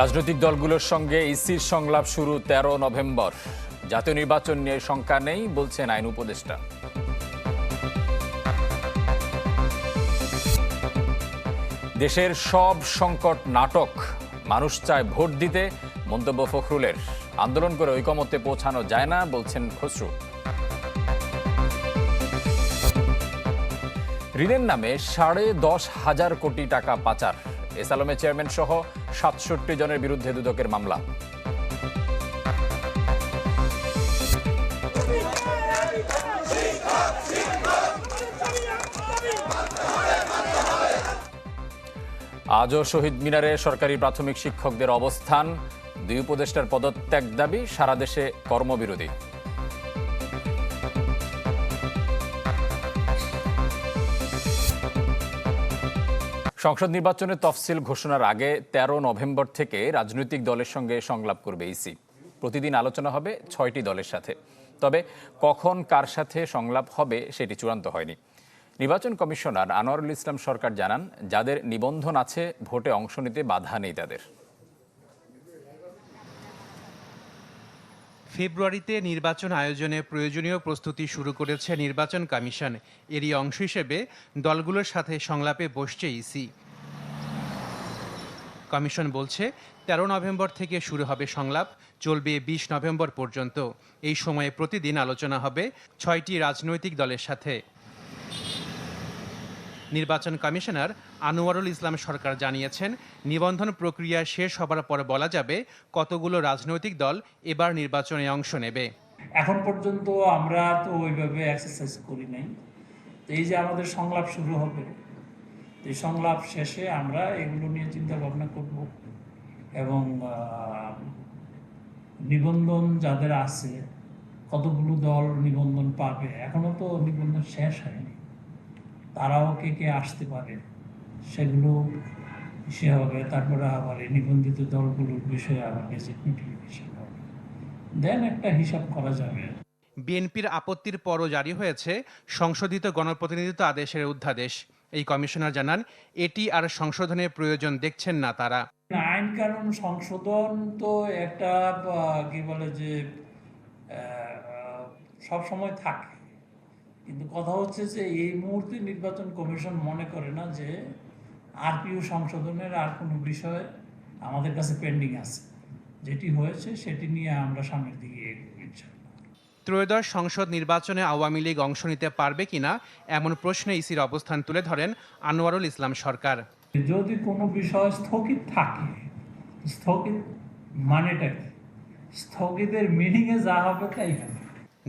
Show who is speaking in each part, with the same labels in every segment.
Speaker 1: রাজনৈতিক দলগুলোর সঙ্গে ইসির সংলাপ শুরু তেরো নভেম্বর। জাতীয় নির্বাচন নিয়ে শঙ্কা নেই, বলছেন আইন উপদেষ্টা। দেশের সব সংকট নাটক, মানুষ চায় ভোট দিতে, মন্তব্য ফখরুলের। আন্দোলন করে ঐকমত্যে পৌঁছানো যায় না, বলছেন খসরু। ঋণের নামে সাড়ে দশ হাজার কোটি টাকা পাচার। এসালমের চেয়ারম্যান সহ সাতষট্টি জনের বিরুদ্ধে দুদকের মামলা। আজও শহীদ মিনারে সরকারি প্রাথমিক শিক্ষকদের অবস্থান। দুই উপদেষ্টার পদত্যাগ দাবি সারা দেশে কর্মবিরতি সংসদ নির্বাচনের তফসিল ঘোষণার আগে ১৩ নভেম্বর থেকে রাজনৈতিক দলের সঙ্গে সংলাপ করবে ইসি। প্রতিদিন আলোচনা হবে ছয়টি দলের সাথে। তবে কখন কার সাথে সংলাপ হবে সেটি চূড়ান্ত হয়নি। নির্বাচন কমিশনার আনোয়ারুল ইসলাম সরকার জানান, যাদের নিবন্ধন আছে, ভোটে অংশ নিতে বাধা নেই তাদের।
Speaker 2: ফেব্রুয়ারিতে নির্বাচন আয়োজনে প্রয়োজনীয় প্রস্তুতি শুরু করেছে নির্বাচন কমিশন। এরই অংশ হিসেবে দলগুলোর সাথে সংলাপে বসছে ইসি। কমিশন বলছে, তেরো নভেম্বর থেকে শুরু হবে সংলাপ, চলবে বিশ নভেম্বর পর্যন্ত। এই সময়ে প্রতিদিন আলোচনা হবে ছয়টি রাজনৈতিক দলের সাথে। নির্বাচন কমিশনার আনোয়ারুল ইসলাম সরকার জানিয়েছেন, নিবন্ধন প্রক্রিয়া শেষ হবার পর বলা যাবে কতগুলো রাজনৈতিক দল এবার নির্বাচনে অংশ নেবে।
Speaker 3: এখন পর্যন্ত আমরা তো ওইভাবে এক্সারসাইজ করি নাই। এই যে আমাদের সংলাপ শুরু হবে এই সংলাপ শেষে আমরা এগুলো নিয়ে চিন্তা ভাবনা করব এবং নিবন্ধন যাদের আছে, কতগুলো দল নিবন্ধন পাবে? এখনও তো নিবন্ধন শেষ হয়নি। তারাও কে কে আসতে পারে সেগুলো সে হবে। তারপরে আবার এই নিবন্ধিত দলগুলোর বিষয়ে আবার গেজেট নোটিফিকেশন হবে। দেন একটা হিসাব করা যাবে।
Speaker 2: বিএনপির আপত্তির পরও জারি হয়েছে সংশোধিত গণপ্রতিনিধিত্ব আদেশের অধ্যাদেশ এই কমিশনার জানান, এটি আর সংশোধনের প্রয়োজন দেখছেন না তারা
Speaker 3: আইন কানুন সংশোধন তো একটা কি বলে যে সব সময় থাকে কিন্তু কথা হচ্ছে যে, এই মুহূর্তে নির্বাচন কমিশন মনে করে না যে, আরপিও সংশোধনের আর কোনো বিষয় আমাদের কাছে পেন্ডিং আছে যেটি হয়েছে সেটি নিয়ে আমরা সামনের দিকে ইনশাআল্লাহ।
Speaker 2: ত্রয়োদশ সংসদ নির্বাচনে আওয়ামী লীগ অংশ নিতে পারবে কিনা এমন প্রশ্নে ইসির অবস্থান তুলে ধরেন আনোয়ারুল ইসলাম সরকার।
Speaker 3: যদি কোনো বিষয় স্থগিত থাকে স্থগিত মানেটা কি? স্থগিতের মিনিংয়ে যা হবে তাই হবে।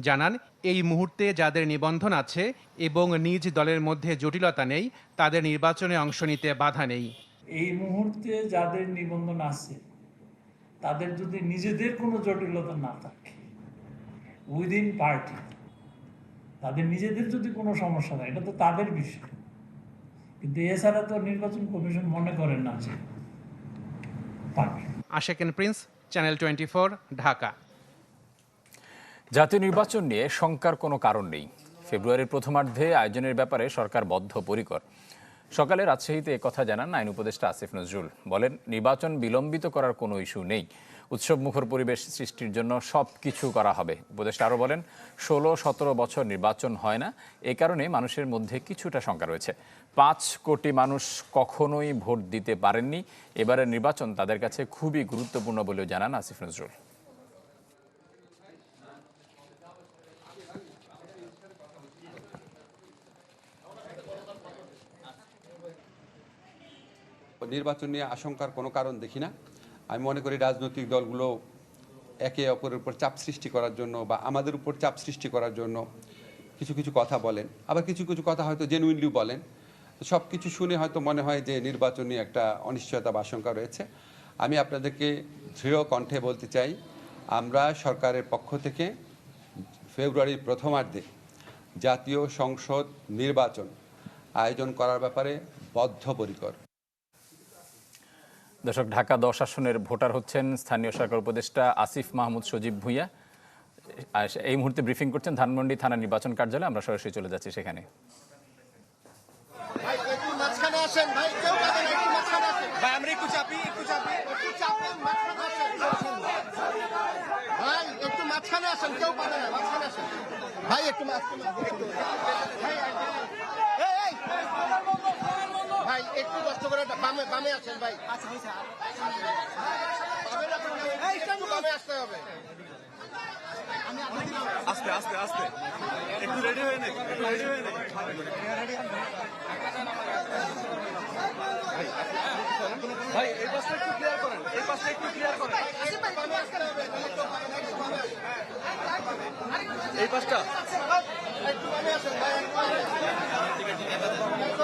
Speaker 2: জানান এই মুহূর্তে যাদের নিবন্ধন আছে এবং নিজ দলের মধ্যে জটিলতা নেই তাদের নির্বাচনে অংশ নিতে বাধা নেই।
Speaker 3: এই মুহূর্তে যাদের নিবন্ধন আছে তাদের যদি নিজেদের কোনো জটিলতা না থাকে উইদিন পার্টি। তাদের নিজেদের যদি কোনো সমস্যা থাকে এটা তো তাদের বিষয়। কিন্তু এছাড়া তো নির্বাচন কমিশন মনে করেন না যে পারবে
Speaker 2: আশেকেন প্রিন্স? Channel twenty Dhaka.
Speaker 1: জাতীয় নির্বাচন নিয়ে শঙ্কার কোনো কারণ নেই। ফেব্রুয়ারির প্রথমার্ধে আয়োজনের ব্যাপারে সরকার বদ্ধপরিকর। সকালে রাজশাহীতে কথা জানান আইন উপদেষ্টা আসিফ নজরুল। বলেন নির্বাচন বিলম্বিত করার কোনো ইস্যু নেই। উৎসব মুখর পরিবেশ সৃষ্টির জন্য সব কিছু করা হবে। উপদেষ্টা আরও বলেন, ষোলো, সতেরো বছর নির্বাচন হয় না। এ কারণে মানুষের মধ্যে কিছুটা শঙ্কা রয়েছে। পাঁচ কোটি মানুষ কখনোই ভোট দিতে পারেননি। এবারের নির্বাচন তাদের কাছে খুবই গুরুত্বপূর্ণ বলেও জানান আসিফ নজরুল।
Speaker 4: নির্বাচন নিয়ে আশঙ্কার কোনো কারণ দেখি না। আমি মনে করি রাজনৈতিক দলগুলো একে অপরের উপর চাপ সৃষ্টি করার জন্য বা আমাদের উপর চাপ সৃষ্টি করার জন্য কিছু কিছু কথা বলেন। আবার কিছু কিছু কথা হয়তো জেনুইনলিও বলেন। সব কিছু শুনে হয়তো মনে হয় যে নির্বাচন একটা অনিশ্চয়তা বা আশঙ্কা রয়েছে। আমি আপনাদেরকে দৃঢ় কণ্ঠে বলতে চাই, আমরা সরকারের পক্ষ থেকে ফেব্রুয়ারির প্রথমার্ধে জাতীয় সংসদ নির্বাচন আয়োজন করার ব্যাপারে বদ্ধপরিকর।
Speaker 1: দর্শক, ঢাকা দশ আসনের ভোটার হচ্ছেন স্থানীয় সরকার উপদেষ্টা আসিফ মাহমুদ সজীব ভুঁইয়া। এই মুহূর্তে ব্রিফিং করছেন ধানমন্ডি থানা নির্বাচন কার্যালয়ে। আমরা সরাসরি চলে যাচ্ছি সেখানে।
Speaker 5: ভাই, একটু মাঝখানে আসেন। একটু কষ্ট করে বামে বামে আসেন ভাই। বামে না করলে একটু বামে আসতে হবে।
Speaker 6: আস্তে আস্তে আস্তে। একটু রেডি হয়ে নে একটু রেডি হয়ে নে ভাই এই পাশটা একটু ক্লিয়ার করেন এই পাশটা একটু ক্লিয়ার করেন।
Speaker 5: হবে।
Speaker 6: এই পাশটা।
Speaker 5: একটু বামে আসেন ভাই।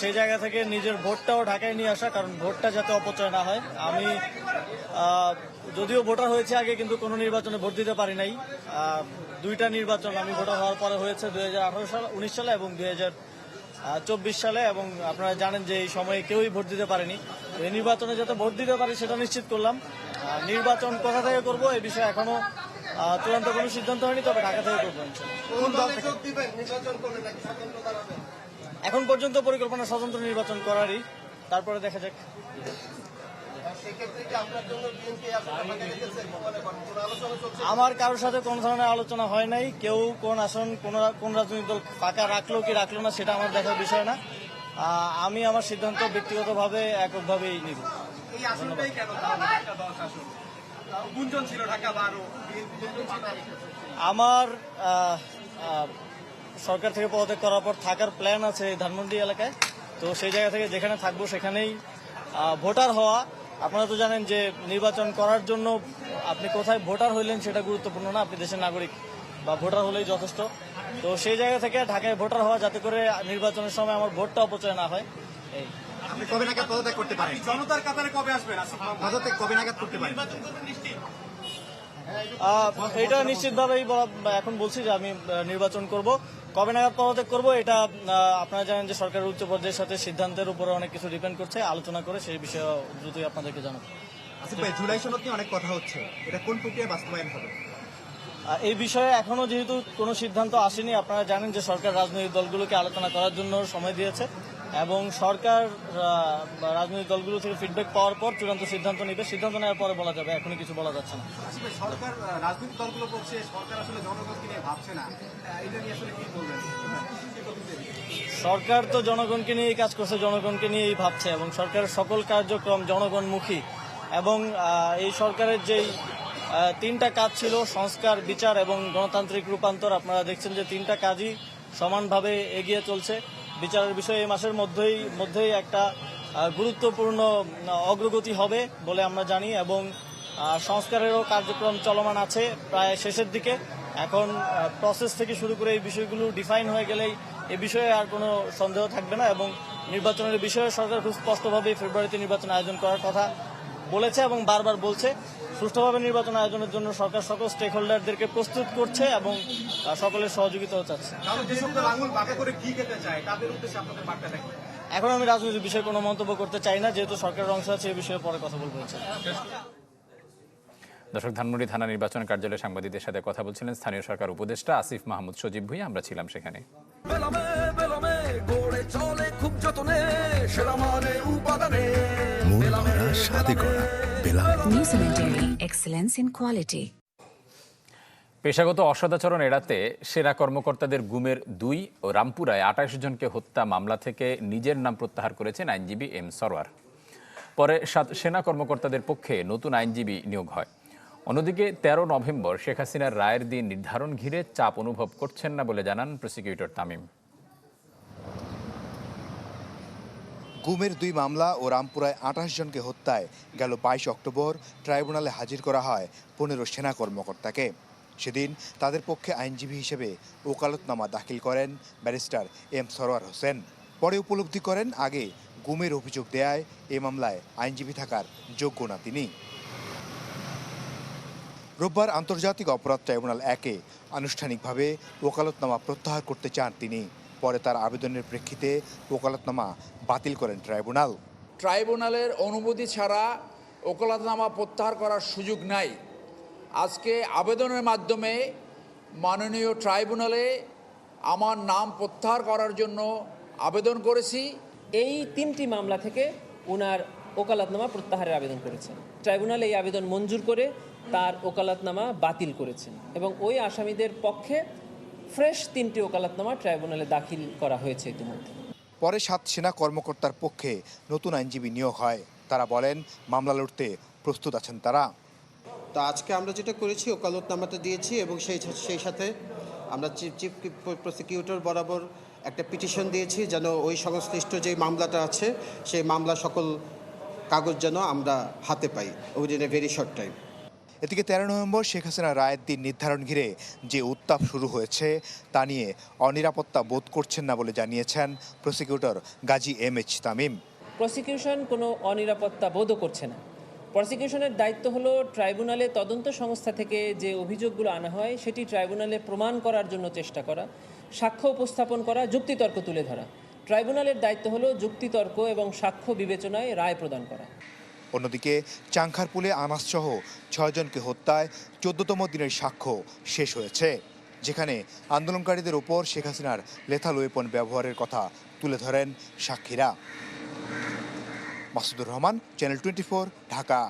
Speaker 7: সেই জায়গা থেকে নিজের ভোটটাও ঢাকায় নিয়ে আসা, কারণ ভোটটা যাতে অপচয় না হয়। আমি যদিও ভোটার হয়েছে আগে, কিন্তু কোনো নির্বাচনে ভোট দিতে পারি নাই। দুইটা নির্বাচন আমি ভোটার হওয়ার পরে হয়েছে দুই হাজার আঠেরো সাল, উনিশ সালে এবং দুই চব্বিশ সালে, এবং আপনারা জানেন যে এই সময়ে কেউই ভোট দিতে পারেনি। এই নির্বাচনে যাতে ভোট দিতে পারি, সেটা নিশ্চিত করলাম। নির্বাচন কোথা থেকে করব এই বিষয়ে এখনও চূড়ান্ত কোনো সিদ্ধান্ত হয়নি তবে ঢাকা থেকে এখন পর্যন্ত পরিকল্পনা স্বতন্ত্র নির্বাচন করারই তারপরে দেখা যাক। আমার কারোর সাথে কোনো ধরনের আলোচনা হয় নাই। কেউ কোন আসন কোন কোন রাজনৈতিক দল ফাঁকা রাখল কি রাখল না সেটা আমার দেখার বিষয় না। আমি আমার সিদ্ধান্ত ব্যক্তিগতভাবে এককভাবেই নিব।
Speaker 6: এই গুঞ্জন ছিল ঢাকা বারো।
Speaker 7: আমার সরকার থেকে পদত্যাগ করার পর থাকার প্ল্যান আছে ধানমন্ডি এলাকায়। তো সেই জায়গা থেকে যেখানে থাকব সেখানেই ভোটার হওয়া। আপনারা তো জানেন যে নির্বাচন করার জন্য আপনি কোথায় ভোটার হইলেন সেটা গুরুত্বপূর্ণ না, আপনি দেশের নাগরিক বা ভোটার হলেই যথেষ্ট। তো সেই জায়গা থেকে ঢাকায় ভোটার হওয়া যাতে করে নির্বাচনের সময় আমার ভোটটা অপচয় না হয়, এই।
Speaker 6: আপনি কবে নাগাদ পদত্যাগ করতে পারেন? জনতার কাতারে কবে আসবেন পদত্যাগ কবে নাগাদ করতে পারেন?
Speaker 7: এটা নিশ্চিতভাবেই এখন বলছি যে আমি নির্বাচন করব। কবে নাগাদ পদত্যাগ করব এটা আপনারা জানেন যে সরকারের উচ্চ পর্যায়ের সাথে সিদ্ধান্তের উপরে অনেক কিছু ডিপেন্ড করছে আলোচনা করে সেই বিষয়ে দ্রুতই আপনাদেরকে জানাব।
Speaker 6: জুলাই সনদ নিয়ে অনেক কথা হচ্ছে। এটা কোন প্রক্রিয়া বাস্তবায়ন হবে?
Speaker 7: এই বিষয়ে এখনও যেহেতু কোনো সিদ্ধান্ত আসেনি আপনারা জানেন যে সরকার রাজনৈতিক দলগুলোকে আলোচনা করার জন্য সময় দিয়েছে। এবং সরকার রাজনৈতিক দলগুলো থেকে ফিডব্যাক পাওয়ার পর চূড়ান্ত সিদ্ধান্ত নিবে। সিদ্ধান্ত নেওয়ার পরে বলা যাবে এখনই কিছু বলা যাচ্ছে না।
Speaker 6: সরকার রাজনৈতিক দলগুলো বলছে সরকার আসলে জনগণকে নিয়ে ভাবছে না। এটা নিয়ে আসলে কি বলবেন?
Speaker 7: সরকার তো জনগণকে নিয়েই কাজ করছে জনগণকে নিয়েই ভাবছে এবং সরকারের সকল কার্যক্রম জনগণমুখী এবং এই সরকারের যেই তিনটা কাজ ছিল সংস্কার বিচার এবং গণতান্ত্রিক রূপান্তর আপনারা দেখছেন যে তিনটা কাজই সমানভাবে এগিয়ে চলছে। বিচারের বিষয়ে এই মাসের মধ্যেই মধ্যেই একটা গুরুত্বপূর্ণ অগ্রগতি হবে বলে আমরা জানি এবং সংস্কারেরও কার্যক্রম চলমান আছে প্রায় শেষের দিকে। এখন প্রসেস থেকে শুরু করে এই বিষয়গুলো ডিফাইন হয়ে গেলেই এ বিষয়ে আর কোনো সন্দেহ থাকবে না এবং নির্বাচনের বিষয়ে সরকার খুব স্পষ্টভাবে ফেব্রুয়ারিতে নির্বাচন আয়োজন করার কথা বলেছে এবং বারবার বলছে। সুষ্ঠুভাবে নির্বাচন আয়োজনের জন্য সরকার সকল স্টেক হোল্ডারদেরকে প্রস্তুত করছে এবং সকলের সহযোগিতাও চাচ্ছে। এখন আমি রাজনৈতিক বিষয়ে কোনো মন্তব্য করতে চাই না যেহেতু সরকারের অংশ আছে এই বিষয়ে পরে কথা বলব
Speaker 1: দর্শক ধানমন্ডি থানা নির্বাচন কার্যালয়ে সাংবাদিকদের সাথে কথা বলছিলেন স্থানীয় সরকার উপদেষ্টা আসিফ মাহমুদ সজীব ভুঁইয়া। আমরা ছিলাম সেখানে।
Speaker 8: চলে খুব যতনে সেরা মানে উপাদানে
Speaker 9: স্বাদে করা
Speaker 1: পেশাগত অসদাচরণ এড়াতে সেরা কর্মকর্তাদের গুমের দুই ও রামপুরায় আঠাশ জনকে হত্যা মামলা থেকে নিজের নাম প্রত্যাহার করেছেন আইনজীবী এম সরওয়ার। পরে সাত সেনা কর্মকর্তাদের পক্ষে নতুন আইনজীবী নিয়োগ হয়। অন্যদিকে তেরো নভেম্বর শেখ হাসিনার রায়ের দিন নির্ধারণ ঘিরে চাপ অনুভব করছেন না বলে জানান প্রসিকিউটর তামিম।
Speaker 10: গুমের দুই মামলা ও রামপুরায় আঠাশ জনকে হত্যায় গেল বাইশ অক্টোবর ট্রাইব্যুনালে হাজির করা হয় পনেরো সেনা কর্মকর্তাকে। সেদিন তাদের পক্ষে আইনজীবী হিসেবে ওকালতনামা দাখিল করেন ব্যারিস্টার এম সরোয়ার হোসেন। পরে উপলব্ধি করেন আগে গুমের অভিযোগ দেয়ায় এ মামলায় আইনজীবী থাকার যোগ্য না তিনি। রোববার আন্তর্জাতিক অপরাধ ট্রাইব্যুনাল একে আনুষ্ঠানিকভাবে ওকালতনামা প্রত্যাহার করতে চান তিনি। পরে তার আবেদনের প্রেক্ষিতে ওকালতনামা বাতিল করেন ট্রাইব্যুনাল।
Speaker 11: ট্রাইব্যুনালের অনুমতি ছাড়া ওকালতনামা প্রত্যাহার করার সুযোগ নাই। আজকে আবেদনের মাধ্যমে মাননীয় ট্রাইব্যুনালে আমার নাম প্রত্যাহার করার জন্য আবেদন করেছি।
Speaker 12: এই তিনটি মামলা থেকে ওনার ওকালাতনামা প্রত্যাহারের আবেদন করেছেন। ট্রাইব্যুনাল এই আবেদন মঞ্জুর করে তার ওকালাতনামা বাতিল করেছেন এবং ওই আসামিদের পক্ষে ফ্রেশ তিনটি ওকালতনামা ট্রাইব্যুনালে দাখিল করা হয়েছে ইতিমধ্যে।
Speaker 10: পরে সাত সেনা কর্মকর্তার পক্ষে নতুন আইনজীবী নিয়োগ হয়। তারা বলেন মামলা লড়তে প্রস্তুত আছেন তারা।
Speaker 13: তা আজকে আমরা যেটা করেছি ওকালতনামাটা দিয়েছি এবং সেই সেই সাথে আমরা চিফ চিফ প্রসিকিউটর বরাবর একটা পিটিশন দিয়েছি যেন ওই সংশ্লিষ্ট যে মামলাটা আছে সেই মামলা সকল কাগজ যেন আমরা হাতে পাই within a very short time
Speaker 10: এদিকে তেরো নভেম্বর শেখ হাসিনা রায়ের দিন নির্ধারণ ঘিরে যে উত্তাপ শুরু হয়েছে, তা নিয়ে অনিরাপত্তা বোধ করছেন না বলে জানিয়েছেন prosecutor Ghazi M H Tamim.
Speaker 12: Prosecution কোনো অনিরাপত্তা বোধও করছে না। প্রসিকিউশনের দায়িত্ব হলো ট্রাইব্যুনালে তদন্ত সংস্থা থেকে যে অভিযোগগুলো আনা হয়, সেটি ট্রাইব্যুনালে প্রমাণ করার জন্য চেষ্টা করা, সাক্ষ্য উপস্থাপন করা, যুক্তিতর্ক তুলে ধরা। ট্রাইব্যুনালের দায়িত্ব হলো যুক্তিতর্ক এবং সাক্ষ্য বিবেচনায় রায় প্রদান করা।
Speaker 10: অন্যদিকে চাংখারপুলে আনাসসহ ছয়জনকে হত্যায় চোদ্দতম দিনের সাক্ষ্য শেষ হয়েছে। যেখানে আন্দোলনকারীদের ওপর শেখ হাসিনার লেথাল ওয়েপন ব্যবহারের কথা তুলে ধরেন সাক্ষীরা। Masudur Rahman channel twenty Dhaka.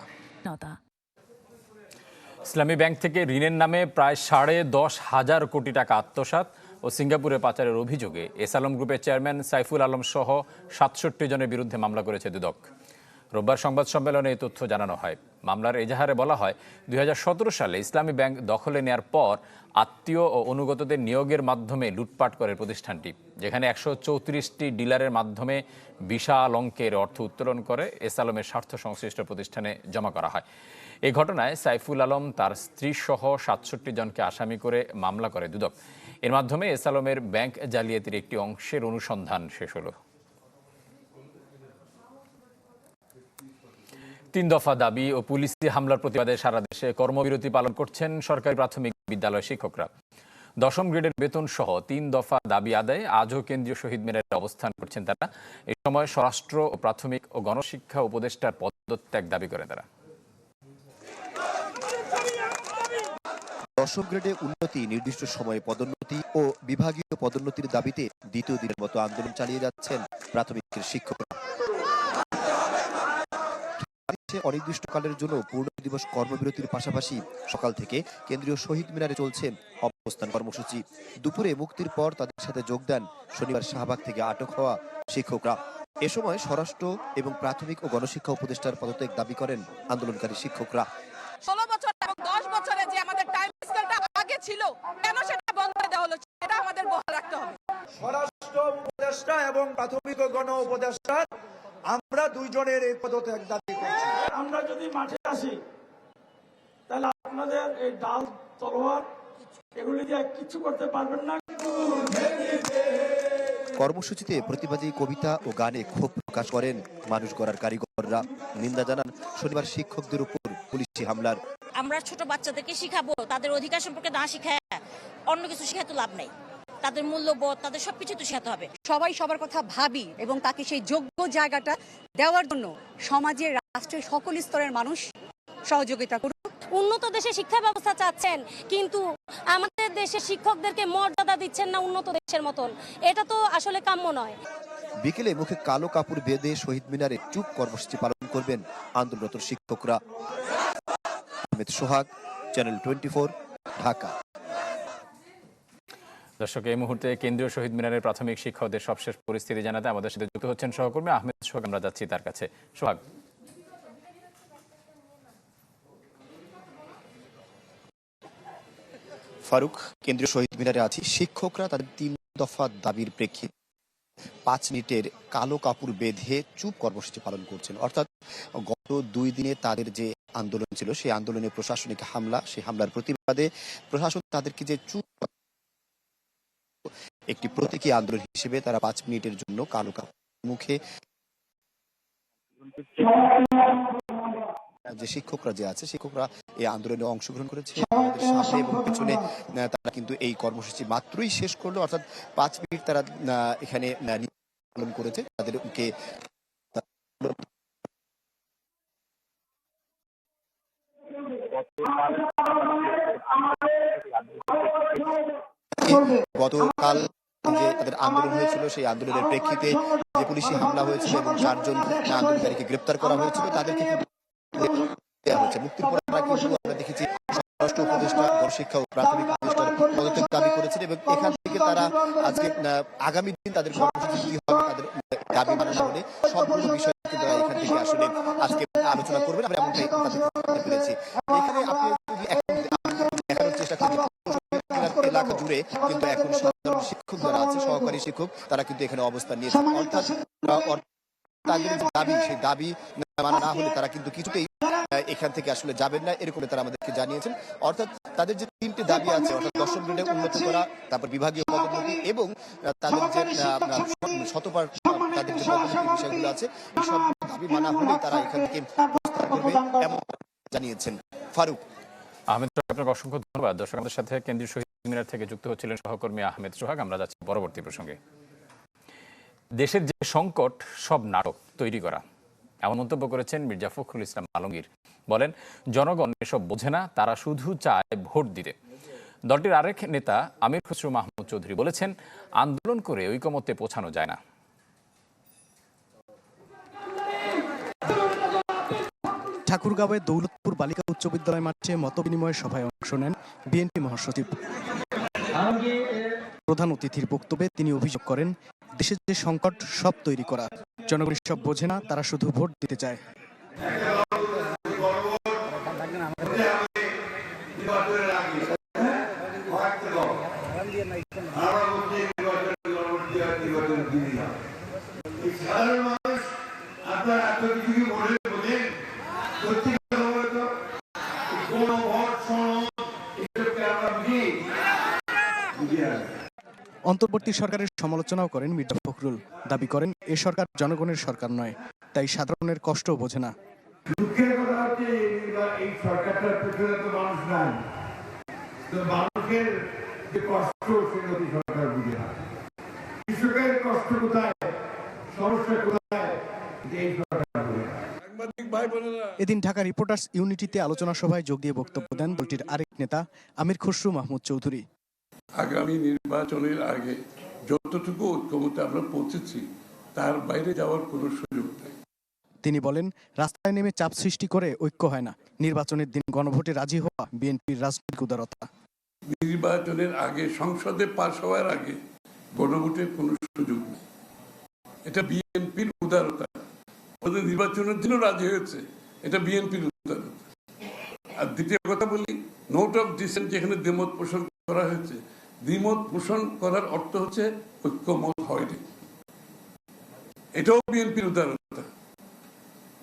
Speaker 1: Islami bank থেকে ঋণের নামে প্রায় সাড়ে দশ হাজার কোটি টাকা আত্মসাৎ ও সিঙ্গাপুরে পাচারের অভিযোগে এস আলম গ্রুপের চেয়ারম্যান সাইফুল আলম সহ সাতষট্টি জনের বিরুদ্ধে মামলা করেছে দুদক। রোববার সংবাদ সম্মেলনে এই তথ্য জানানো হয়। মামলার এজাহারে বলা হয়, দুই হাজার সতেরো সালে ইসলামী ব্যাংক দখলে নেয়ার পর আত্মীয় ও অনুগতদের নিয়োগের মাধ্যমে লুটপাট করে প্রতিষ্ঠানটি, যেখানে একশো চৌত্রিশটি ডিলারের মাধ্যমে বিশাল অঙ্কের অর্থ উত্তোলন করে এস আলমের স্বার্থ সংশ্লিষ্ট প্রতিষ্ঠানে জমা করা হয়। এই ঘটনায় সাইফুল আলম তার স্ত্রী সহ সাতষট্টি জনকে আসামি করে মামলা করে দুদক। এর মাধ্যমে এস আলমের ব্যাংক জালিয়াতির একটি অংশের অনুসন্ধান শেষ হলো। তিন দফা দাবি ও পুলিশি হামলার প্রতিবাদে সারা দেশে কর্মবিরতি পালন করছেন সরকারি প্রাথমিক বিদ্যালয় শিক্ষকরা। দশম গ্রেডের বেতন সহ তিন দফা দাবি আদায়ে আজও কেন্দ্রীয় শহীদ মিনারে অবস্থান করছেন তারা। এই সময় স্বরাষ্ট্র ও প্রাথমিক ও গণশিক্ষা উপদেষ্টার পদত্যাগ দাবি করে তারা।
Speaker 14: দশম গ্রেডে উন্নতি নির্দিষ্ট সময়ে পদোন্নতি ও বিভাগীয় পদোন্নতির দাবিতে দ্বিতীয় দিনের মতো আন্দোলন চালিয়ে যাচ্ছেন প্রাথমিকের শিক্ষকরা। অনির্দিষ্টকালের জন্য পূর্ণ দিবস কর্মবিরতির পাশাপাশি সকাল থেকে কেন্দ্রীয় শহীদ মিনারে চলছে অবস্থান কর্মসূচি। দুপুরে মুক্তির পর তাদের সাথে যোগ দেন শনিবার শাহবাগ থেকে আটক হওয়া শিক্ষকরা। এ সময় স্বরাষ্ট্র এবং প্রাথমিক ও গণশিক্ষা উপদেষ্টার পদত্যাগ দাবি করেন আন্দোলনকারী শিক্ষকরা।
Speaker 15: ষোলো বছর এবং দশ বছরে যে আমাদের টাইম স্কেলটা আগে ছিল কেন সেটা বন্ধ করে দেওয়া হলো সেটা আমাদের বহাল রাখতে হবে।
Speaker 16: স্বরাষ্ট্র উপদেষ্টা এবং প্রাথমিক ও গণ উপদেষ্টা আমরা দুইজনের এই পদত্যাগ দাবি করছি।
Speaker 3: আমরা যদি মাঠে আসি তাহলে আপনাদের এই ডাল তলোয়ার এগুলি দিয়ে কিছু করতে পারবেন না।
Speaker 14: কর্মসূচিতে প্রতিবাদী কবিতা ও গানে ক্ষোভ প্রকাশ করেন মানুষ গড়ার কারিগররা। নিন্দা জানান শনিবার শিক্ষকদের উপর পুলিশি হামলার।
Speaker 17: আমরা ছোট বাচ্চাদেরকে শিখাবো তাদের অধিকার সম্পর্কে না শিখায় অন্য কিছু শেখাতে লাভ নেই। তাদের মূল্যবোধ তাদের সবকিছু তো শেখাতে হবে।
Speaker 18: সবাই সবার কথা ভাবি এবং তাকে সেই যোগ্য জায়গাটা দেওয়ার জন্য সমাজের রাষ্ট্রের সকল স্তরের মানুষ সহযোগিতা করুন
Speaker 17: উন্নত দেশে শিক্ষা ব্যবস্থা চাচ্ছেন কিন্তু আমাদের দেশের শিক্ষকদেরকে মর্যাদা দিচ্ছেন না উন্নত দেশের মতন। এটা তো আসলে কাম্য নয়।
Speaker 14: বিকেলে মুখে কালো কাপড় বেঁধে শহীদ মিনারে চুপ কর্মসূচি পালন করবেন আন্দোলনরত শিক্ষকরা। আহমেদ সোহাগ চ্যানেল টোয়েন্টি ঢাকা
Speaker 1: দর্শক, এই মুহূর্তে কেন্দ্রীয় শহীদ মিনারের প্রাথমিক শিক্ষকদের সবশেষ পরিস্থিতি জানাতে আমাদের সাথে যুক্ত হচ্ছেন সহকর্মী আহমেদ সোহাগ। আমরা যাচ্ছি তার কাছে। সোহাগ।
Speaker 14: ফারুক, কেন্দ্রীয় শহীদ মিনারে আছি। শিক্ষকরা তাদের তিন দফা দাবির প্রেক্ষিতে পাঁচ মিনিটের কালো কাপড় বেঁধে চুপ কর্মসূচি পালন করছেন। অর্থাৎ গত দুই দিনে তাদের যে আন্দোলন ছিল, সেই আন্দোলনে প্রশাসনিক হামলা, সেই হামলার প্রতিবাদে প্রশাসন তাদেরকে যে চুপ একটি প্রতীকী আন্দোলন হিসেবে তারা পাঁচ মিনিটের জন্য কালো মুখে যে শিক্ষকরা যে আছে, শিক্ষকরা এই আন্দোলনে অংশগ্রহণ করেছে। আমাদের সামনে এবং পিছনে তারা কিন্তু এই কর্মসূচি মাত্রই শেষ করল। অর্থাৎ পাঁচ মিনিট তারা এখানে পালন করেছে। তাদেরকে গতকাল যে তাদের আন্দোলন হয়েছিল সেই আন্দোলনের প্রেক্ষিতে যে পুলিশি হামলা হয়েছিল এবং চারজন আন্দোলনকারীকে গ্রেপ্তার করা হয়েছিল তাদেরকে দেওয়া হয়েছে। মুক্তির পর আমরা দেখেছি স্বরাষ্ট্র উপদেষ্টা গণশিক্ষা ও প্রাথমিক পদত্যাগ দাবি করেছেন এবং এখান থেকে তারা আজকে আগামী দিন তাদের কর্মসূচি কি হবে তাদের দাবি হলে বিষয় কিন্তু এখান থেকে আসলে আজকে আলোচনা করবেন। আমরা এমনটাই পেরেছি। এখানে আপনি যদি এখন দেখানোর চেষ্টা করেন জুড়ে কিন্তু এখন সাধারণ শিক্ষক যারা আছে সহকারী শিক্ষক তারা কিন্তু এখানে অবস্থান নিয়েছে। অর্থাৎ তাদের দাবি সেই দাবি মানা না হলে তারা কিন্তু কিছুতেই এখান থেকে আসলে যাবেন না। এরকম তারা আমাদেরকে জানিয়েছেন। অর্থাৎ তাদের যে তিনটি দাবি আছে অর্থাৎ দশম গ্রেডে উন্নত করা তারপর বিভাগীয় পদোন্নতি এবং তাদের যে শতবার তাদের যে বিষয়গুলো আছে এই সব দাবি মানা হলে তারা এখান থেকে করবে এমন জানিয়েছেন ফারুক।
Speaker 1: আহমেদ আপনাকে অসংখ্য ধন্যবাদ। দর্শক আমাদের সাথে কেন্দ্রীয় মিনার থেকে যুক্ত হচ্ছিলেন সহকর্মী আহমেদ সোহাগ। আমরা যাচ্ছি পরবর্তী প্রসঙ্গে। দেশের যে সংকট, সব নাটক তৈরি করা। এমন মন্তব্য করেছেন মির্জা ফখরুল ইসলাম আলমগীর। বলেন, জনগণ এসব বোঝে না, তারা শুধু চায় ভোট দিতে। দলটির আরেক নেতা আমির খসরু মাহমুদ চৌধুরী বলেছেন, আন্দোলন করে ঐকমত্যে পৌঁছানো যায় না।
Speaker 19: ঠাকুরগাঁওয়ের দৌলতপুর বালিকা উচ্চ বিদ্যালয় মাঠে মতবিনিময় সভায় অংশ নেন বিএনপি মহাসচিব। প্রধান অতিথির বক্তব্যে তিনি অভিযোগ করেন দেশের যে সংকট সব তৈরি করা। জনগণ সব বোঝে না তারা শুধু ভোট দিতে চায়।
Speaker 20: সাধারণ মানুষ আপনার এত কিছু কি বলে বোঝেন সত্যি কথা বলে তো কোন ভোট সনদ এসবকে আমরা বুঝি বুঝি না
Speaker 19: অন্তর্বর্তী সরকারের সমালোচনাও করেন মির্জা ফখরুল। দাবি করেন এ সরকার জনগণের সরকার নয় তাই সাধারণের কষ্টও বোঝে না।
Speaker 20: দুঃখের কথা হচ্ছে এই সরকারটার পেছনে তো মানুষ নাই। তো মানুষের যে কষ্ট সরকার বুঝে না। কৃষকের কষ্ট কোথায়? সমস্যা কোথায়? এই সরকার বুঝে না।
Speaker 19: এদিন ঢাকা রিপোর্টার্স ইউনিটিতে আলোচনা সভায় যোগ দিয়ে বক্তব্য দেন দলটির আরেক নেতা আমির খসরু মাহমুদ চৌধুরী।
Speaker 20: আগামী নির্বাচনের আগে যতটুকু ঐক্যমতে আমরা পৌঁছেছি তার বাইরে যাওয়ার কোনো সুযোগ নেই।
Speaker 19: তিনি বলেন রাস্তায় নেমে চাপ সৃষ্টি করে ঐক্য হয় না। নির্বাচনের দিন গণভোটে রাজি হওয়া বিএনপির রাজনৈতিক উদারতা।
Speaker 20: নির্বাচনের আগে সংসদে পাশ হওয়ার আগে গণভোটের কোনো সুযোগ নেই। এটা বিএনপির উদারতা। ওদের নির্বাচনের দিনও রাজি হয়েছে এটা বিএনপির উদারতা। আর দ্বিতীয় কথা বলি নোট অফ ডিসেন্ট যেখানে দ্বিমত পোষণ করা হয়েছে দ্বিমত পোষণ করার অর্থ হচ্ছে ঐক্যমত হয়নি। এটাও বিএনপির উদারতা।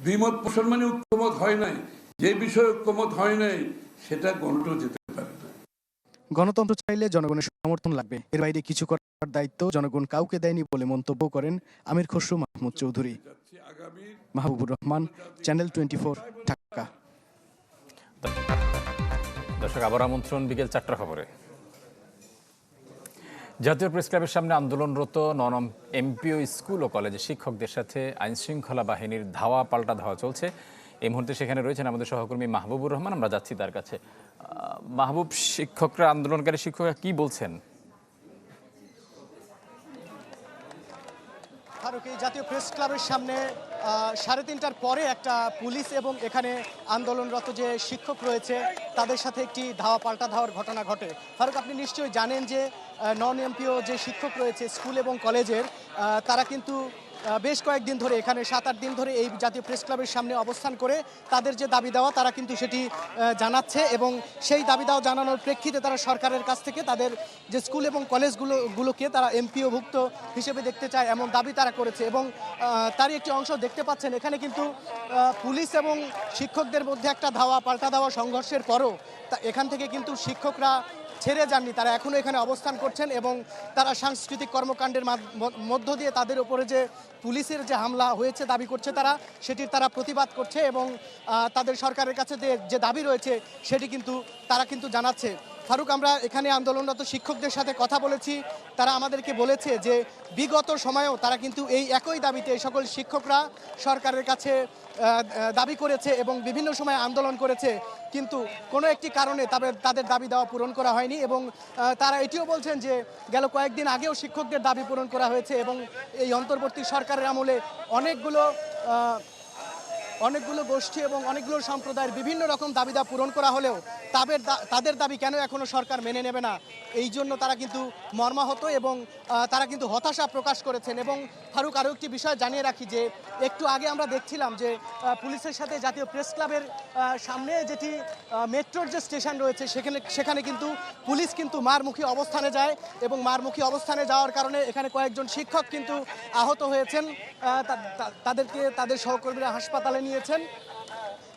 Speaker 20: দ্বিমত পোষণ মানে ঐক্যমত হয় নাই। যে বিষয়ে ঐক্যমত হয় নাই সেটা গণটো যেতে পারে না।
Speaker 19: গণতন্ত্র চাইলে জনগণের সমর্থন লাগবে। এর বাইরে কিছু করার দায়িত্ব জনগণ কাউকে দেয়নি বলে মন্তব্য করেন Amir Khasru Mahmud Chowdhury. Mahbubur Rahman channel twenty four Dhaka.
Speaker 1: দর্শক আবার আমন্ত্রণ বিকেল চারটার খবরে। জাতীয় প্রেস ক্লাবের সামনে আন্দোলনরত নন এমপিও স্কুল ও কলেজের শিক্ষকদের সাথে আইনশৃঙ্খলা বাহিনীর ধাওয়া, পাল্টা ধাওয়া চলছে। এই মুহূর্তে সেখানে রয়েছেন আমাদের সহকর্মী মাহবুবুর রহমান, আমরা যাচ্ছি তার কাছে। মাহবুব, শিক্ষকরা, আন্দোলনকারী, শিক্ষকরা কি বলছেন?
Speaker 19: ফারুক জাতীয় প্রেস ক্লাবের সামনে সাড়ে তিনটার পরে একটা পুলিশ এবং এখানে আন্দোলনরত যে শিক্ষক রয়েছে, তাদের সাথে একটি ধাওয়া, পাল্টা ধাওয়ার ঘটনা ঘটে। ফারুক, আপনি নিশ্চয়ই জানেন যে নন এমপিও যে শিক্ষক রয়েছে স্কুল এবং কলেজের তারা কিন্তু বেশ কয়েকদিন ধরে, এখানে সাত আট দিন ধরে এই জাতীয় প্রেস ক্লাবের সামনে অবস্থান করে তাদের যে দাবি দেওয়া, তারা কিন্তু সেটি জানাচ্ছে এবং সেই দাবি দেওয়া জানানোর প্রেক্ষিতে তারা সরকারের কাছ থেকে তাদের যে স্কুল এবং কলেজগুলো, গুলোকে তারা এমপিওভুক্ত হিসেবে দেখতে চায় এমন দাবি তারা করেছে এবং তারই একটি অংশ দেখতে পাচ্ছেন, এখানে কিন্তু পুলিশ এবং শিক্ষকদের মধ্যে একটা ধাওয়া, পাল্টা দেওয়া সংঘর্ষের পরও এখান থেকে কিন্তু শিক্ষকরা ছেড়ে যাননি, তারা এখনও এখানে অবস্থান করছেন এবং তারা সাংস্কৃতিক কর্মকাণ্ডের মাধ- মধ্য দিয়ে তাদের উপরে যে পুলিশের যে হামলা হয়েছে, দাবি করছে তারা, সেটির তারা প্রতিবাদ করছে এবং তাদের সরকারের কাছে যে দাবি রয়েছে, সেটি কিন্তু তারা কিন্তু জানাচ্ছে। ফারুক, আমরা এখানে আন্দোলনরত শিক্ষকদের সাথে কথা বলেছি। তারা আমাদেরকে বলেছে যে বিগত সময়েও তারা কিন্তু এই একই দাবিতে সকল শিক্ষকরা সরকারের কাছে দাবি করেছে এবং বিভিন্ন সময় আন্দোলন করেছে। কিন্তু কোনো একটি কারণে তাদের তাদের দাবি দেওয়া পূরণ করা হয়নি এবং তারা এটিও বলছেন যে গেল কয়েকদিন আগেও শিক্ষকদের দাবি পূরণ করা হয়েছে এবং এই অন্তর্বর্তী সরকারের আমলে অনেকগুলো অনেকগুলো গোষ্ঠী এবং অনেকগুলো সম্প্রদায়ের বিভিন্ন রকম দাবি দা পূরণ করা হলেও তাদের তাদের দাবি কেন এখনও সরকার মেনে নেবে না? এই জন্য তারা কিন্তু মর্মাহত এবং তারা কিন্তু হতাশা প্রকাশ করেছেন এবং ফারুক, আরও একটি বিষয় জানিয়ে রাখি যে, একটু আগে আমরা দেখছিলাম যে পুলিশের সাথে জাতীয় প্রেস ক্লাবের সামনে যেটি মেট্রোর যে স্টেশন রয়েছে সেখানে সেখানে কিন্তু পুলিশ কিন্তু মারমুখী অবস্থানে যায় এবং মারমুখী অবস্থানে যাওয়ার কারণে এখানে কয়েকজন শিক্ষক কিন্তু আহত হয়েছেন। তাদেরকে, তাদের সহকর্মীরা হাসপাতালে নিয়েছেন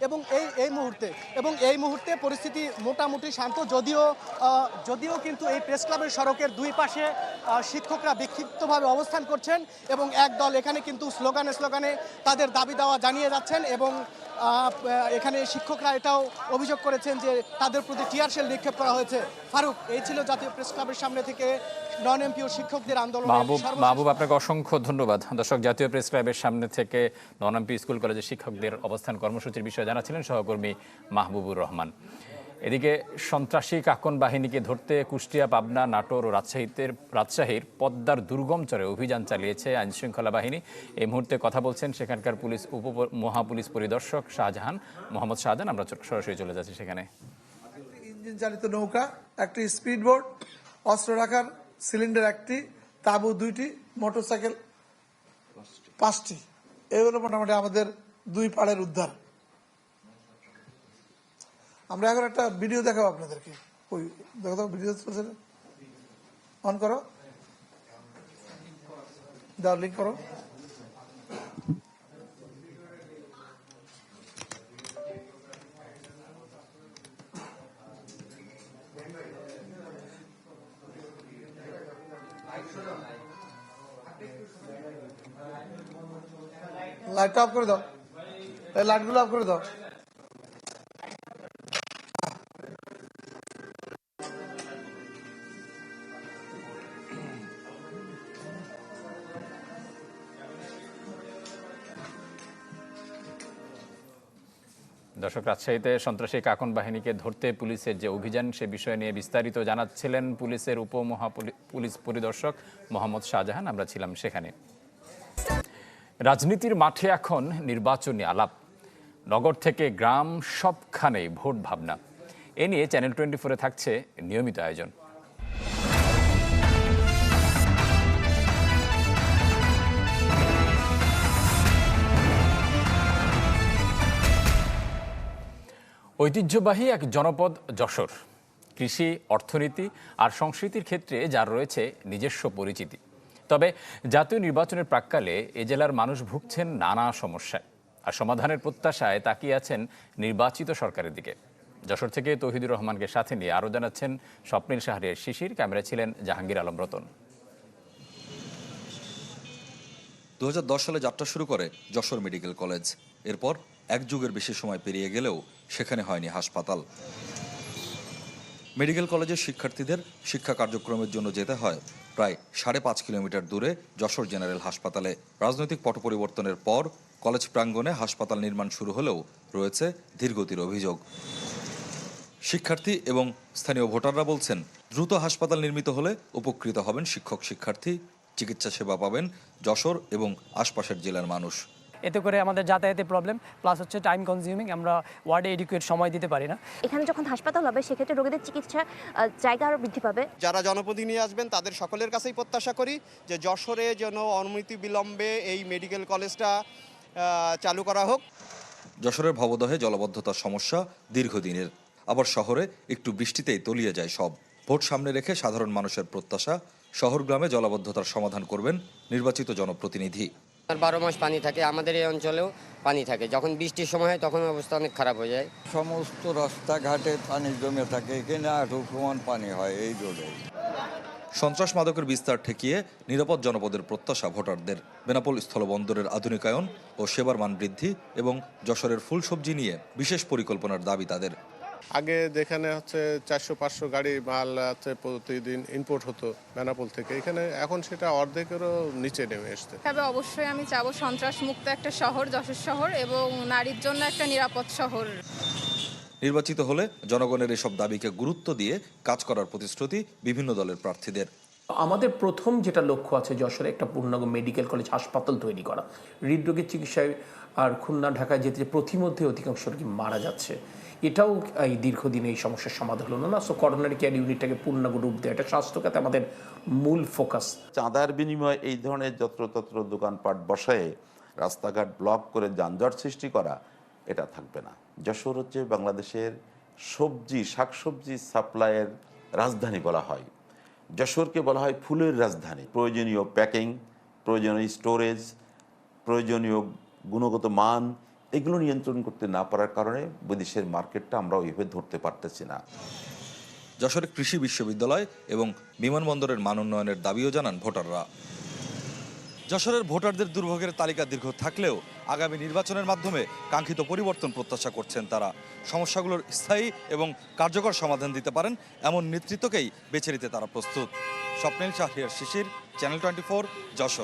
Speaker 19: এবং এই এই মুহূর্তে, এবং এই মুহূর্তে পরিস্থিতি মোটামুটি শান্ত, যদিও যদিও কিন্তু এই প্রেস ক্লাবের সড়কের দুই পাশে শিক্ষকরা বিক্ষিপ্তভাবে অবস্থান করছেন এবং এক দল এখানে কিন্তু স্লোগানে স্লোগানে তাদের দাবি দেওয়া জানিয়ে যাচ্ছেন এবং এখানে শিক্ষকরা এটাও অভিযোগ করেছেন যে তাদের প্রতি টিয়ার শেল নিক্ষেপ করা হয়েছে। ফারুক, এই ছিল জাতীয় প্রেস ক্লাবের সামনে থেকে নন এমপিও শিক্ষকদের আন্দোলন
Speaker 1: মাহবুব মাহবুব আপনাকে অসংখ্য ধন্যবাদ। দর্শক জাতীয় প্রেস ক্লাবের সামনে থেকে ননাম্পি স্কুল কলেজের শিক্ষকদের অবস্থান কর্মসূচির বিষয়ে জানাচ্ছিলেন সহকর্মী মাহবুবুর রহমান। এদিকে সন্ত্রাসী কাকন বাহিনীকে ধরতে কুষ্টিয়া পাবনা নাটোর ও রাজশাহীতে রাজশাহীর পদ্মার দুর্গম চরে অভিযান চালিয়েছে আইনশৃঙ্খলা বাহিনী। এই মুহূর্তে কথা বলছেন সেখানকার পুলিশ উপ মহাপুলিশ পরিদর্শক শাহজাহান মোহাম্মদ শাহজাহান। আমরা সরাসরি চলে যাচ্ছি সেখানে।
Speaker 21: ইঞ্জিন চালিত নৌকা একটি স্পিড বোট অস্ত্র রাখার সিলিন্ডার একটি, তাঁবু দুইটি, মোটরসাইকেল পাঁচটি। এগুলো মোটামুটি আমাদের দুই পাড়ের উদ্ধার। আমরা এখন একটা ভিডিও দেখাবো আপনাদেরকে। ওই, দেখো ভিডিও চলছে অন করো। দাও লিঙ্ক করো। অফ করে দাও। অফ করে দাও।
Speaker 1: দর্শক, রাজশাহীতে সন্ত্রাসী কাকন বাহিনীকে ধরতে পুলিশের যে অভিযান, সে বিষয় নিয়ে বিস্তারিত জানাচ্ছিলেন পুলিশের উপমহাপুলি- পুলিশ পরিদর্শক মোহাম্মদ শাহজাহান, আমরা ছিলাম সেখানে। রাজনীতির মাঠে এখন নির্বাচনী আলাপ। নগর থেকে গ্রাম সবখানেই ভোট ভাবনা। এ নিয়ে চ্যানেল টোয়েন্টি ফোরে থাকছে নিয়মিত আয়োজন। ঐতিহ্যবাহী এক জনপদ যশোর। কৃষি, অর্থনীতি আর সংস্কৃতির ক্ষেত্রে যার রয়েছে নিজস্ব পরিচিতি। তবে জাতীয় নির্বাচনের প্রাককালে এ জেলার মানুষ ভুগছেন নানা সমস্যায় আর সমাধানের প্রত্যাশায় তাকিয়ে আছেন নির্বাচিত সরকারের দিকে। যশোর থেকে তৌহিদুর রহমানকে সাথে নিয়ে আরও জানাচ্ছেন স্বপ্নীল শাহরিয়ার শিশির ক্যামেরা ছিলেন জাহাঙ্গীর আলম রতন।
Speaker 22: দু হাজার দশ সালে যাত্রা শুরু করে যশোর মেডিকেল কলেজ। এরপর এক যুগের বেশি সময় পেরিয়ে গেলেও সেখানে হয়নি হাসপাতাল। মেডিকেল কলেজের শিক্ষার্থীদের শিক্ষা কার্যক্রমের জন্য যেতে হয় প্রায় সাড়ে পাঁচ কিলোমিটার দূরে যশোর জেনারেল হাসপাতালে। রাজনৈতিক পট পরিবর্তনের পর কলেজ প্রাঙ্গণে হাসপাতাল নির্মাণ শুরু হলেও রয়েছে ধীরগতির অভিযোগ। শিক্ষার্থী এবং স্থানীয় ভোটাররা বলছেন, দ্রুত হাসপাতাল নির্মিত হলে উপকৃত হবেন শিক্ষক শিক্ষার্থী চিকিৎসা সেবা পাবেন যশোর এবং আশপাশের জেলার মানুষ।
Speaker 23: এতে করে আমাদের যাতায়াতে প্রবলেম প্লাস হচ্ছে টাইম কনজিউমিং আমরা ওয়ার্ডে এডুকেট সময় দিতে পারি না।
Speaker 24: এখানে যখন হাসপাতাল হবে সেক্ষেত্রে রোগীদের চিকিৎসা জায়গা আরও বৃদ্ধি পাবে।
Speaker 25: যারা জনপ্রতিনিধি আসবেন তাদের সকলের কাছেই প্রত্যাশা করি যে যশোরে যেন অনুমতি বিলম্বে এই মেডিকেল কলেজটা চালু করা হোক।
Speaker 22: যশোরের ভবদহে জলবদ্ধতার সমস্যা দীর্ঘদিনের। আবার শহরে একটু বৃষ্টিতেই তলিয়ে যায় সব। ভোট সামনে রেখে সাধারণ মানুষের প্রত্যাশা শহর গ্রামে জলাবদ্ধতার সমাধান করবেন নির্বাচিত জনপ্রতিনিধি।
Speaker 26: বারো মাস পানি থাকে আমাদের এই অঞ্চলেও পানি থাকে। যখন বৃষ্টির সময় হয় তখন অবস্থা অনেক খারাপ হয়ে যায়।
Speaker 27: সমস্ত রাস্তাঘাটে পানি জমে থাকে এখানে আঠু সমান পানি হয় এই রোডে।
Speaker 22: সন্ত্রাস মাদকের বিস্তার ঠেকিয়ে নিরাপদ জনপদের প্রত্যাশা ভোটারদের। বেনাপোল স্থলবন্দরের আধুনিকায়ন ও সেবার মান বৃদ্ধি এবং যশোরের ফুল সবজি নিয়ে বিশেষ পরিকল্পনার দাবি তাদের।
Speaker 28: আগে যেখানে হচ্ছে চারশো পাঁচশো গাড়ি মাল হচ্ছে প্রতিদিন ইম্পোর্ট হতো বেনাপোল থেকে এখানে এখন সেটা অর্ধেকেরও নিচে নেমে এসছে।
Speaker 15: তবে অবশ্যই আমি চাবো সন্ত্রাস মুক্ত একটা শহর যশোর শহর এবং নারীর জন্য একটা নিরাপদ শহর।
Speaker 22: নির্বাচিত হলে জনগণের এসব দাবিকে গুরুত্ব দিয়ে কাজ করার প্রতিশ্রুতি বিভিন্ন দলের প্রার্থীদের।
Speaker 29: আমাদের প্রথম যেটা লক্ষ্য আছে যশোরে একটা পূর্ণাঙ্গ মেডিকেল কলেজ হাসপাতাল তৈরি করা। হৃদরোগের চিকিৎসায় আর খুলনা ঢাকায় যেতে প্রতিমধ্যে অধিকাংশ রোগী মারা যাচ্ছে। এটাও, এই দীর্ঘদিন এই সমস্যার সমাধান হলো না সো করোনারি কেয়ার ইউনিটটাকে পূর্ণাঙ্গ রূপ দেওয়া, এটা স্বাস্থ্যখাতে আমাদের মূল ফোকাস
Speaker 30: চাঁদার বিনিময়ে এই ধরনের যত্রতত্র দোকানপাট বসায় রাস্তাঘাট ব্লক করে যানজট সৃষ্টি করা, এটা থাকবে না। যশোর হচ্ছে বাংলাদেশের সবজি, শাকসবজি সাপ্লাইয়ের রাজধানী বলা হয়। যশোরকে বলা হয় ফুলের রাজধানী। প্রয়োজনীয় প্যাকিং, প্রয়োজনীয় স্টোরেজ প্রয়োজনীয় গুণগত মান এগুলো নিয়ন্ত্রণ করতে না পারার কারণে বিদেশের মার্কেটটা আমরা ওইভাবে ধরতে পারতেছি না।
Speaker 22: যশোরে কৃষি বিশ্ববিদ্যালয় এবং বিমানবন্দরের মান উন্নয়নের দাবিও জানান ভোটাররা। যশোরের ভোটারদের দুর্ভোগের তালিকা দীর্ঘ থাকলেও আগামী নির্বাচনের মাধ্যমে কাঙ্ক্ষিত পরিবর্তন প্রত্যাশা করছেন তারা। সমস্যাগুলোর স্থায়ী এবং কার্যকর সমাধান দিতে পারেন এমন নেতৃত্বকেই বেছে নিতে তারা প্রস্তুত। Swapnil Shahriar Shishir, channel twenty Jessore.